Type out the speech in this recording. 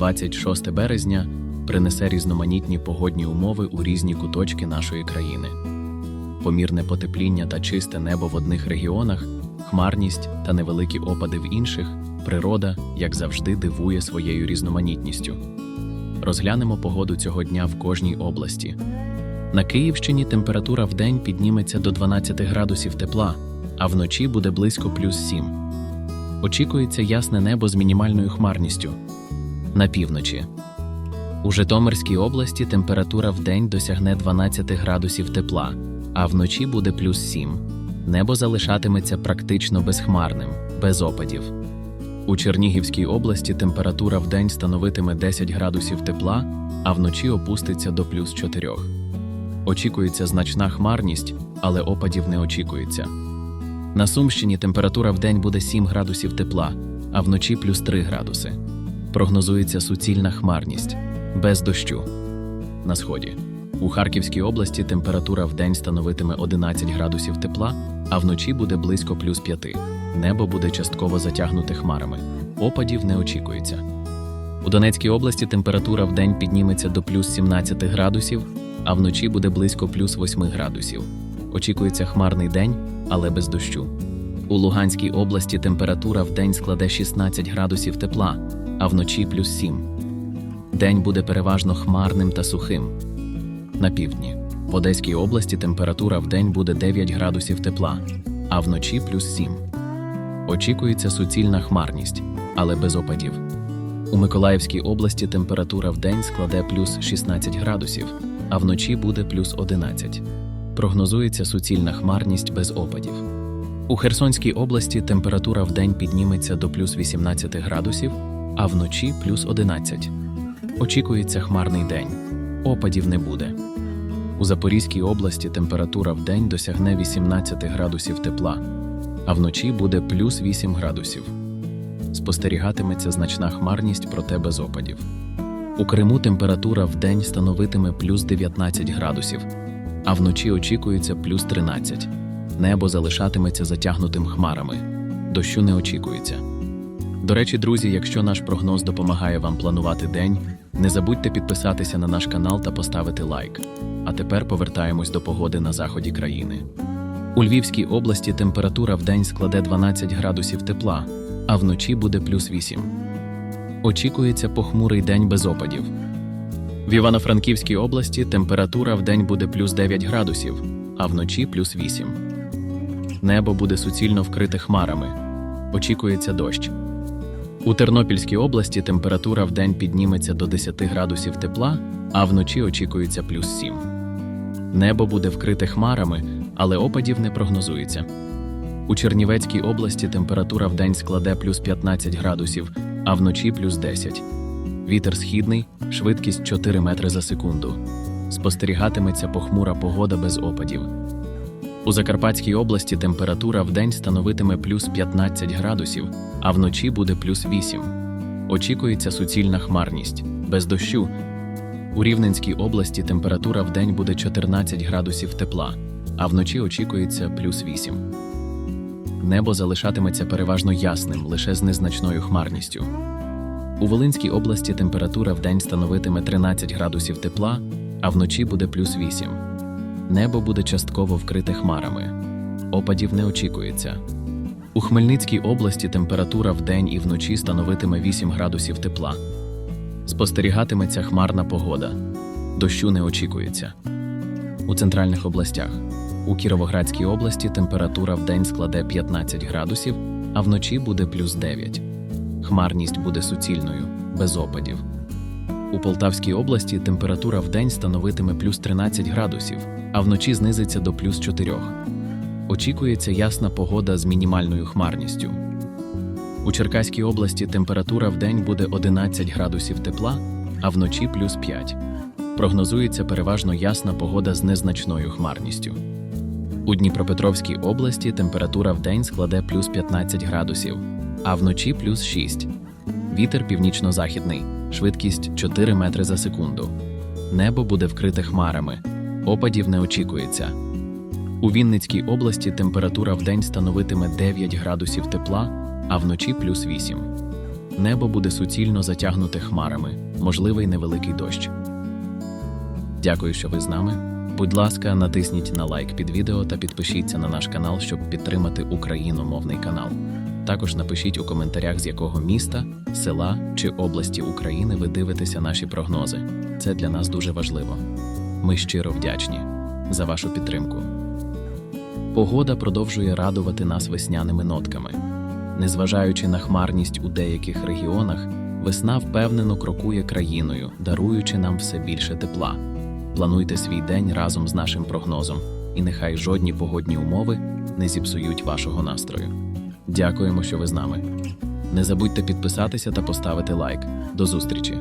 26 березня принесе різноманітні погодні умови у різні куточки нашої країни. Помірне потепління та чисте небо в одних регіонах, хмарність та невеликі опади в інших, природа, як завжди, дивує своєю різноманітністю. Розглянемо погоду цього дня в кожній області. На Київщині температура в день підніметься до 12 градусів тепла, а вночі буде близько плюс 7. Очікується ясне небо з мінімальною хмарністю. На півночі. У Житомирській області температура в день досягне 12 градусів тепла, а вночі буде плюс 7. Небо залишатиметься практично безхмарним, без опадів. У Чернігівській області температура в день становитиме 10 градусів тепла, а вночі опуститься до плюс 4. Очікується значна хмарність, але опадів не очікується. На Сумщині температура в день буде 7 градусів тепла, а вночі плюс 3 градуси. Прогнозується суцільна хмарність, без дощу. На сході. У Харківській області температура в день становитиме 11 градусів тепла, а вночі буде близько плюс 5. Небо буде частково затягнуте хмарами. Опадів не очікується. У Донецькій області температура в день підніметься до плюс 17 градусів, а вночі буде близько плюс 8 градусів. Очікується хмарний день, але без дощу. У Луганській області температура в день складе 16 градусів тепла, а вночі плюс 7. День буде переважно хмарним та сухим. На півдні. В Одеській області температура в день буде 9 градусів тепла, а вночі плюс 7. Очікується суцільна хмарність, але без опадів. У Миколаївській області температура в день складе плюс 16 градусів, а вночі буде плюс 11. Прогнозується суцільна хмарність без опадів. У Херсонській області температура в день підніметься до плюс 18 градусів, а вночі плюс 11. Очікується хмарний день. Опадів не буде. У Запорізькій області температура в день досягне 18 градусів тепла, а вночі буде плюс 8 градусів. Спостерігатиметься значна хмарність, проте без опадів. У Криму температура в день становитиме плюс 19 градусів, а вночі очікується плюс 13. Небо залишатиметься затягнутим хмарами. Дощу не очікується. До речі, друзі, якщо наш прогноз допомагає вам планувати день, не забудьте підписатися на наш канал та поставити лайк. А тепер повертаємось до погоди на заході країни. У Львівській області температура в день складе 12 градусів тепла, а вночі буде плюс 8. Очікується похмурий день без опадів. В Івано-Франківській області температура в день буде плюс 9 градусів, а вночі плюс 8. Небо буде суцільно вкрите хмарами. Очікується дощ. У Тернопільській області температура в день підніметься до 10 градусів тепла, а вночі очікується плюс 7. Небо буде вкрите хмарами, але опадів не прогнозується. У Чернівецькій області температура в день складе плюс 15 градусів, а вночі плюс 10. Вітер східний, швидкість 4 метри за секунду. Спостерігатиметься похмура погода без опадів. У Закарпатській області температура в день становитиме плюс 15 градусів, а вночі буде плюс 8. Очікується суцільна хмарність, без дощу. У Рівненській області температура в день буде 14 градусів тепла, а вночі очікується плюс 8. Небо залишатиметься переважно ясним, лише з незначною хмарністю. У Волинській області температура в день становитиме 13 градусів тепла, а вночі буде плюс 8. Небо буде частково вкрите хмарами. Опадів не очікується. У Хмельницькій області температура в день і вночі становитиме 8 градусів тепла. Спостерігатиметься хмарна погода. Дощу не очікується. У центральних областях. У Кіровоградській області температура в день складе 15 градусів, а вночі буде плюс 9. Хмарність буде суцільною, без опадів. У Полтавській області температура в день становитиме плюс 13 градусів, а вночі знизиться до плюс 4. Очікується ясна погода з мінімальною хмарністю. У Черкаській області температура в день буде 11 градусів тепла, а вночі плюс 5. Прогнозується переважно ясна погода з незначною хмарністю. У Дніпропетровській області температура в день складе плюс 15 градусів, а вночі плюс 6. Вітер північно-західний, швидкість 4 метри за секунду. Небо буде вкрите хмарами. Опадів не очікується. У Вінницькій області температура в день становитиме 9 градусів тепла, а вночі плюс 8. Небо буде суцільно затягнуте хмарами, можливий невеликий дощ. Дякую, що ви з нами. Будь ласка, натисніть на лайк під відео та підпишіться на наш канал, щоб підтримати україномовний канал. Також напишіть у коментарях, з якого міста, села чи області України ви дивитеся наші прогнози. Це для нас дуже важливо. Ми щиро вдячні за вашу підтримку. Погода продовжує радувати нас весняними нотками. Незважаючи на хмарність у деяких регіонах, весна впевнено крокує країною, даруючи нам все більше тепла. Плануйте свій день разом з нашим прогнозом, і нехай жодні погодні умови не зіпсують вашого настрою. Дякуємо, що ви з нами. Не забудьте підписатися та поставити лайк. До зустрічі!